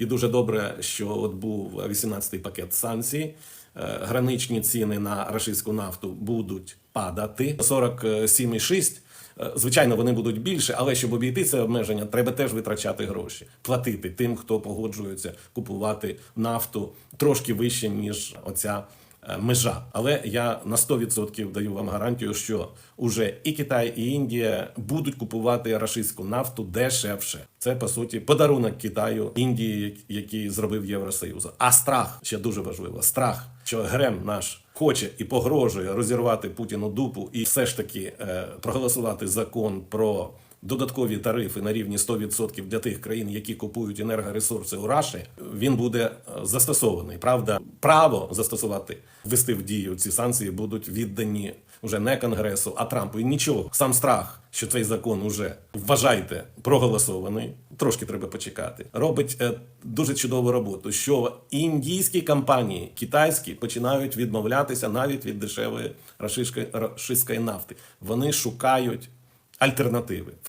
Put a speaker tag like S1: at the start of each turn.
S1: І дуже добре, що от був 18-й пакет санкцій. Е, Граничні ціни на рашистську нафту будуть падати 47,6. Е, Звичайно, вони будуть більше, але щоб обійти це обмеження, треба теж витрачати гроші, платити тим, хто погоджується купувати нафту трошки вище, ніж оця межа. Але я на 100% даю вам гарантію, що уже і Китай, і Індія будуть купувати рашистську нафту дешевше. Це по суті подарунок Китаю, Індії, який зробив Євросоюз. А страх ще дуже важливо. Страх, що Грем наш хоче і погрожує розірвати Путіну дупу, і все ж таки е, проголосувати закон про. Додаткові тарифи на рівні 100% для тих країн, які купують енергоресурси у Раші, він буде е, застосований. Правда, право застосувати, ввести в дію ці санкції будуть віддані вже не Конгресу, а Трампу. І нічого, сам страх, що цей закон уже вважайте проголосований. Трошки треба почекати. Робить е, дуже чудову роботу, що індійські компанії, китайські, починають відмовлятися навіть від дешевої рашистської нафти. Вони шукають альтернативи.